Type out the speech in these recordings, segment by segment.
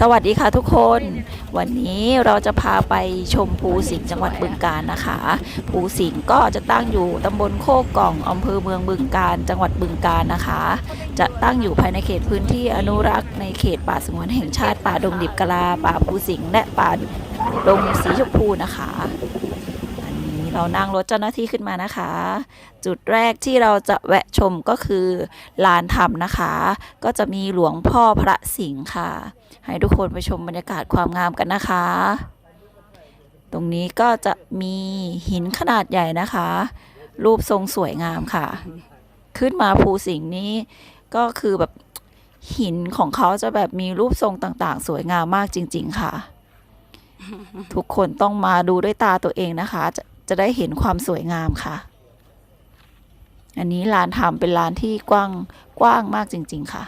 สวัสดีค่ะทุกคน วันนี้เราจะพาไปชมภูสิงห์จังหวัดบึงกาฬนะคะภูสิงห์ก็จะตั้งอยู่ตำบลโคกกล่องอำเภอเมืองบึงกาฬจังหวัดบึงกาฬนะคะ จะตั้งอยู่ภายในเขตพื้นที่อนุรักษ์ในเขตป่าสงวนแห่งชาติป่าดงดิบกะลาป่าภูสิงห์และป่าดงสีชมพูนะคะ เรานั่งรถเจ้าหน้าที่ขึ้นมานะคะ จุดแรกที่เราจะแวะชมก็คือลานธรรมนะคะ ก็จะมีหลวงพ่อพระสิงห์ค่ะ ให้ทุกคนไปชมบรรยากาศความงามกันนะคะ ตรงนี้ก็จะมีหินขนาดใหญ่นะคะ รูปทรงสวยงามค่ะ ขึ้นมาภูสิงห์นี้ก็คือแบบหินของเขาจะแบบมีรูปทรงต่างๆ สวยงามมากจริง ๆ ค่ะ ทุกคนต้องมาดูด้วยตาตัวเองนะคะ จะได้เห็นความสวยงามค่ะ อันนี้ลานทำเป็นลานที่กว้างกว้างมากจริง ๆ ค่ะ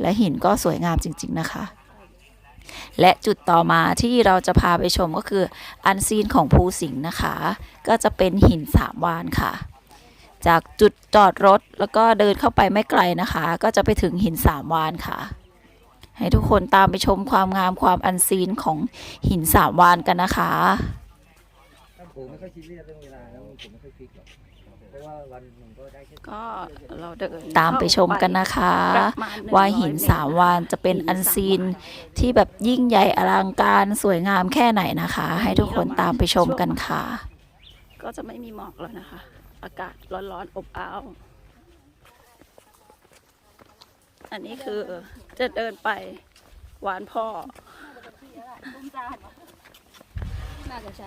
และหินก็สวยงามจริง ๆ นะคะ และจุดต่อมาที่เราจะพาไปชมก็คืออันซีนของภูสิงห์นะคะ ก็จะเป็นหินสามวานค่ะ จากจุดจอดรถแล้วก็เดินเข้าไปไม่ไกลนะคะ ก็จะไปถึงหินสามวานค่ะให้ทุกคนตามไปชมความงามความอันซีนของหินสามวานกันนะคะ ผมไม่ค่อยซีเรียสเรื่องเวลาแล้วผมไม่ค่อยฟิกหรอกเพราะว่าวันหนึ่งก็ได้แค่ ก็เราเดินตามไปชมกันนะคะว่าหินสามวานจะเป็นอันซีน ที่แบบยิ่งใหญ่อลังการสวยงามแค่ไหนนะคะ ให้ทุกคนตามไปชมกันค่ะ ก็จะไม่มีหมอกแล้วนะคะ อากาศร้อนๆอบอ้าว อันนี้คือจะเดินไปหวานพ่อ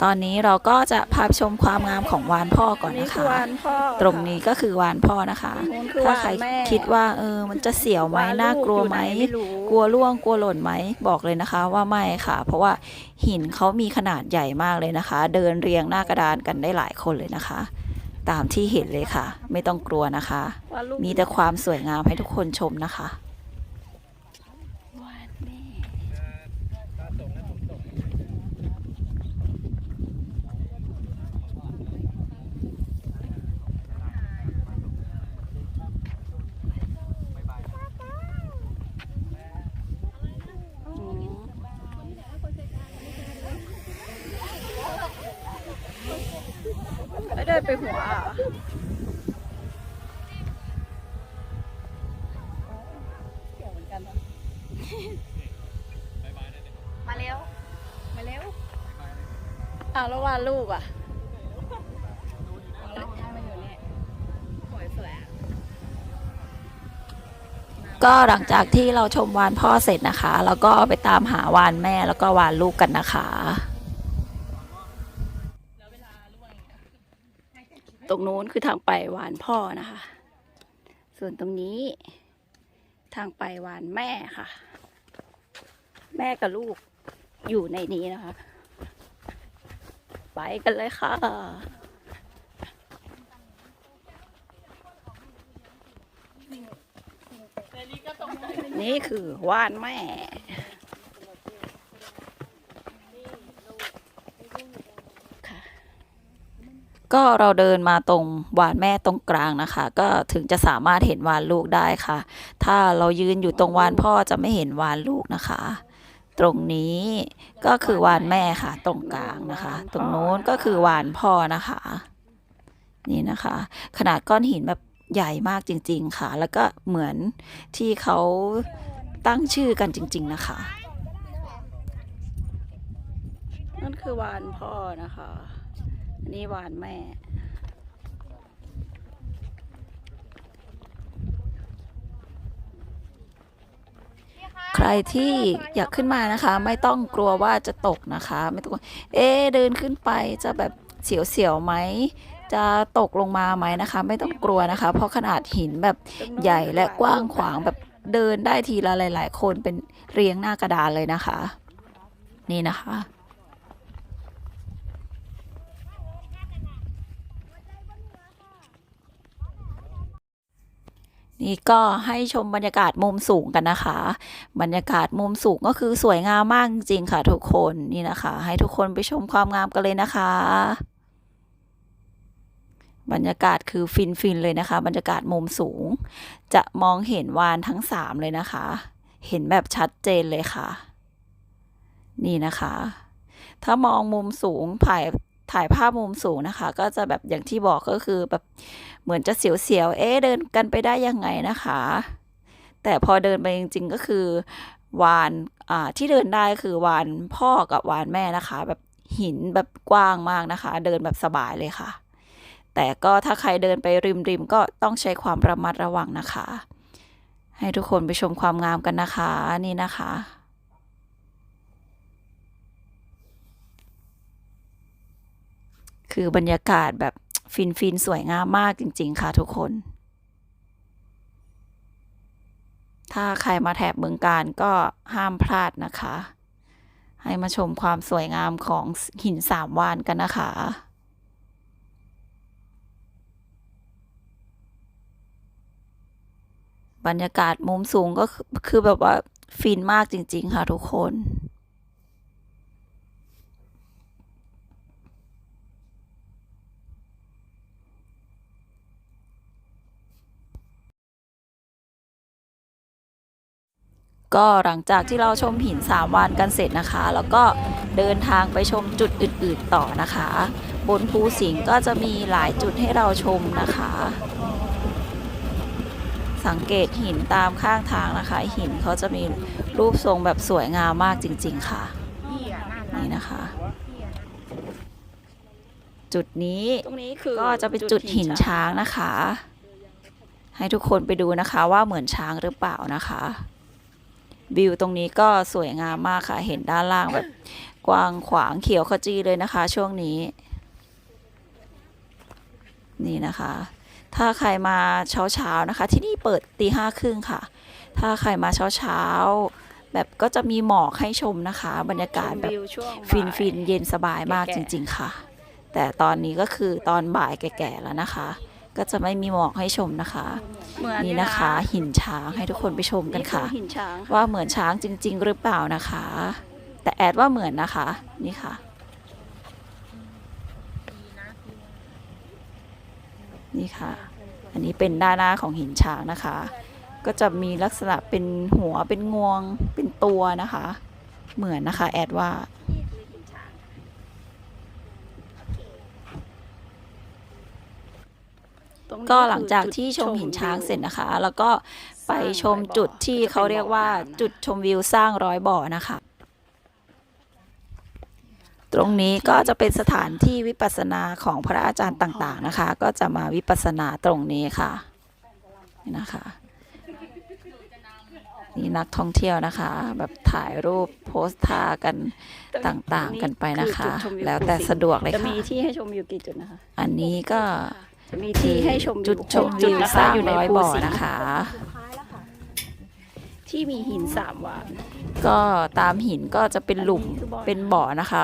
ตอนนี้เราก็จะพาไปชมความงามของวานพ่อก่อนนี่นะคือคะหวานพ่อตรงนี้ก็คือวานพ่อนะคะนู้นคือถ้าหวานใครแม่คิดว่าเออมันจะเสียวไหมวานลูกน่ากลัวไหมอยู่ไหนไม่รู้กลัวล่วงกลัวหล่นไหมบอกเลยนะคะ ว่าไม่ค่ะ เพราะว่าหินเขามีขนาดใหญ่มากเลยนะคะ เดินเรียงหน้ากระดานกันได้หลายคนเลยนะคะ ตามที่เห็นเลยค่ะ ไม่ต้องกลัวนะคะวานลูกมีแต่ความสวยงามให้ทุกคนชมนะคะ หวานแม่ อืม ไม่ได้ไปหัวอะมาเร็ว มาเร็วอ้าวแล้ววาดรูปอะมาอยู่นี่สวยสวยอะก็หลังจากที่เราชมวานพ่อเสร็จนะคะ แล้วก็ไปตามหาวานแม่แล้วก็วานลูกกันนะคะ ตรงนู้นคือทางไปหวานพ่อนะคะ ส่วนตรงนี้ ทางไปหวานแม่ค่ะ แม่กับลูกอยู่ในนี้นะคะ ไปกันเลยค่ะนี่คือว่านแม่ ก็เราเดินมาตรงวานแม่ตรงกลางนะคะ ก็ถึงจะสามารถเห็นวานลูกได้ค่ะ ถ้าเรายืนอยู่ตรงวานพ่อจะไม่เห็นวานลูกนะคะ ตรงนี้ก็คือวานแม่ค่ะ ตรงกลางนะคะ ตรงโน้นก็คือวานพ่อนะคะ นี่นะคะ ขนาดก้อนหินแบบใหญ่มากจริง ๆค่ะ แล้วก็เหมือนที่เขาตั้งชื่อกันจริง ๆ นะคะ นั่นคือวานพ่อนะคะ นนี้วานแม่ ใครที่อยากขึ้นมานะคะ ไม่ต้องกลัวว่าจะตกนะคะ ไม่ต้องกลัวเอ๊เดินขึ้นไปจะแบบเสียวๆไหมจะตกลงมาไหมนะคะ ไม่ต้องกลัวนะคะ เพราะขนาดหินแบบใหญ่และกว้างขวางแบบเดินได้ทีละหลาย ๆ คนเป็นเรียงหน้ากระดานเลยนะคะ นี่นะคะ นี่ก็ให้ชมบรรยากาศมุมสูงกันนะคะ บรรยากาศมุมสูงก็คือสวยงามมากจริงค่ะทุกคนนี่นะคะ ให้ทุกคนไปชมความงามกันเลยนะคะ บรรยากาศคือฟินฟินๆเลยนะคะ บรรยากาศมุมสูง จะมองเห็นวานทั้งสามเลยนะคะ เห็นแบบชัดเจนเลยค่ะ นี่นะคะ ถ้ามองมุมสูงถ่ายถ่ายภาพมุมสูงนะคะ ก็จะแบบอย่างที่บอกก็คือแบบ เหมือนจะเสียวๆ เอ๊ะเดินกันไปได้ยังไงนะคะ แต่พอเดินไปจริงๆก็คือวานอ่าที่เดินได้คือวานพ่อกับวานแม่นะคะ แบบหินแบบกว้างมากนะคะ เดินแบบสบายเลยค่ะ แต่ก็ถ้าใครเดินไปริมๆก็ต้องใช้ความระมัดระวังนะคะ ให้ทุกคนไปชมความงามกันนะคะนี่นะคะคือบรรยากาศแบบ ฟินฟินสวยงามมากจริง ๆ ค่ะทุกคน ถ้าใครมาแถบเมืองการก็ห้ามพลาดนะคะ ให้มาชมความสวยงามของหินสามวานกันนะคะบรรยากาศมุมสูงก็คือแบบว่าฟินมากจริง ๆ ค่ะทุกคน ก็หลังจากที่เราชมหินสามวานกันเสร็จนะคะ แล้วก็เดินทางไปชมจุดอื่นๆต่อนะคะ บนภูสิงห์ก็จะมีหลายจุดให้เราชมนะคะ สังเกตหินตามข้างทางนะคะ หินเขาจะมีรูปทรงแบบสวยงามมากจริง ๆ ค่ะนี่นะคะ จุดนี้ตรงนี้คือก็จะเป็นจุดหินช้างนะคะ ให้ทุกคนไปดูนะคะว่าเหมือนช้างหรือเปล่านะคะ วิวตรงนี้ก็สวยงามมากค่ะ เห็นด้านล่างแบบกว้างขวางเขียวขจีเลยนะคะ ช่วงนี้ นี่นะคะ ถ้าใครมาเช้าเช้าๆนะคะ ที่นี่เปิดตีห้าครึ่งค่ะ ถ้าใครมาเช้าเช้าๆแบบก็จะมีหมอกให้ชมนะคะ บรรยากาศแบบวิวช่วงฟินบ่ายฟินเย็นสบายมากแก่จๆริง ๆ ค่ะ แต่ตอนนี้ก็คือตอนบ่ายแก่ๆแล้วนะคะ ก็จะไม่มีหมอกให้ชมนะคะ เหมือนนี่นะคะ หินช้างให้ทุกคนไปชมกันนี่ค่ะอหินช้างค่ะว่าเหมือนช้างจริง ๆ หรือเปล่านะคะ แต่แอดว่าเหมือนนะคะ นี่ค่ะ นี่ค่ะ อันนี้เป็นด้านหน้าของหินช้างนะคะ ก็จะมีลักษณะเป็นหัวเป็นงวงเป็นตัวนะคะ เหมือนนะคะ แอดว่า ตรงนี้ ก็หลังจากคือที่ชมหินช้างวิวเสร็จนะคะ แล้วก็ไปชมจุดที่เขาเรียกว่าจุดชมวิวสร้างร้อยบ่อนะคะ ตรงนี้ก็จะเป็นสถานที่วิปัสสนาของพระอาจารย์ต่างๆนะคะ ก็จะมาวิปัสสนาตรงนี้ค่ะนี่นะคะ นี่นักท่องเที่ยวนะคะ แบบถ่ายรูปโพสท่ากันต่างๆกันไปนะคะอจุดชมวิแล้วแต่สะดวกเลยจะค่ะมีที่ให้ชมอยู่กี่จุดนะคะ อันนี้ก็จะ มีที่ให้ชมอยู่จุดชมหกวิวนะคะสร้างอยู่ในร้อยภูบ่อสิงห์นะคะ ที่มีหินสามวานก็ตามหินก็จะเป็นหลุมอันนี้คือบ่อเป็นบ่อนะคะ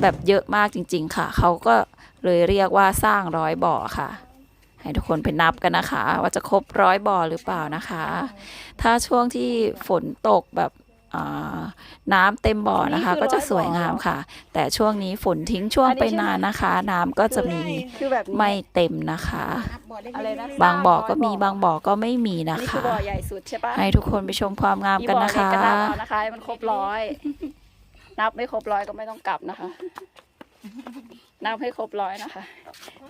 แบบเยอะมากจริง ๆ ค่ะ เขาก็เลยเรียกว่าสร้างร้อยบ่อค่ะ ให้ทุกคนไปนับกันนะคะ ว่าจะครบร้อยบ่อหรือเปล่านะคะ ถ้าช่วงที่ฝนตกแบบอ่า น้ำเต็มบ่อนะคะ ก็จะสวยงามค่ะ แต่ช่วงนี้ฝนทิ้งช่วงไปนานนะคะ น้ำก็จะมีคือแบบนี้ไม่เต็มนะคะอะไรนะบางบ่อก็มีบางบ่อก็ไม่มีนะนี่คือคะบ่อใหญ่สุดใช่ปะให้ทุกคนไปชมความงามกันนะคะมีบ่อเล็กก็นับเอานะคะให้มันครบร้อย นับไม่ครบร้อยก็ไม่ต้องกลับนะคะ นับให้ครบร้อยนะคะ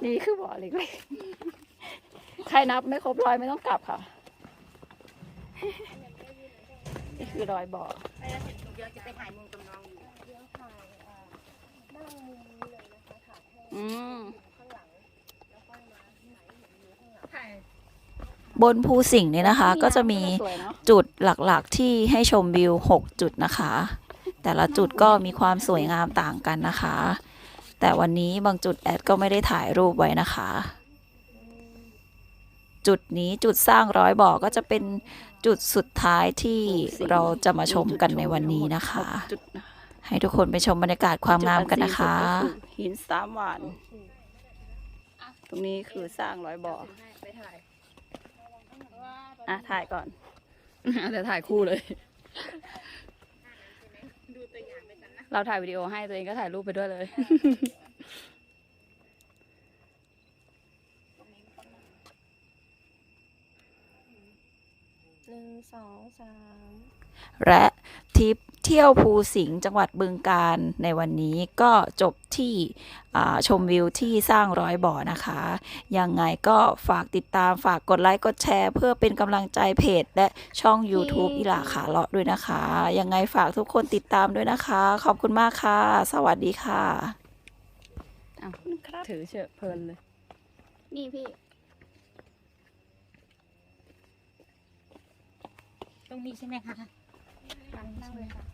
นี่คือบ่อเล็กๆใครนับไม่ครบร้อยไม่ต้องกลับค่ะ นี่คือรอยบ่ออืมบนภูสิงห์นี่นะคะ ก็จะมีสวยเนอะจุดหลักๆที่ให้ชมวิว 6 จุดนะคะ แต่ละจุดก็มีความสวยงามต่างกันนะคะ แต่วันนี้บางจุดแอดก็ไม่ได้ถ่ายรูปไว้นะคะ จุดนี้จุดสร้างร้อยบ่อก็จะเป็น จุดสุดท้ายที่เราจะมาชมกันในวันนี้นะคะจุดนะให้ทุกคนไปชมบรรยากาศความงามกันนะคะจุดอันซีนสุดก็คือหินสามหวานตรงนี้คือสร้างร้อยบ่อไปถ่ายอะถ่ายก่อนเดี๋ยวถ่ายคู่เลย เราถ่ายวิดีโอให้ตัวเองก็ถ่ายรูปไปด้วยเลย หนึ่งสองสามและทริปเที่ยวภูสิงห์จังหวัดบึงกาฬในวันนี้ก็จบที่อ่าชมวิวที่สร้างร้อยบ่อนะคะ ยังไงก็ฝากติดตามฝากกดไลค์กดแชร์ เพื่อเป็นกำลังใจเพจ และช่อง YouTube อิหลาขาเลาะด้วยนะคะ ยังไงฝากทุกคนติดตามด้วยนะคะ ขอบคุณมากค่ะ สวัสดีค่ะ อ้าวครับ ถือเชอะเพลินเลย นี่พี่ ตรงนี้ใช่ไหมคะนั่งเลยค่ะ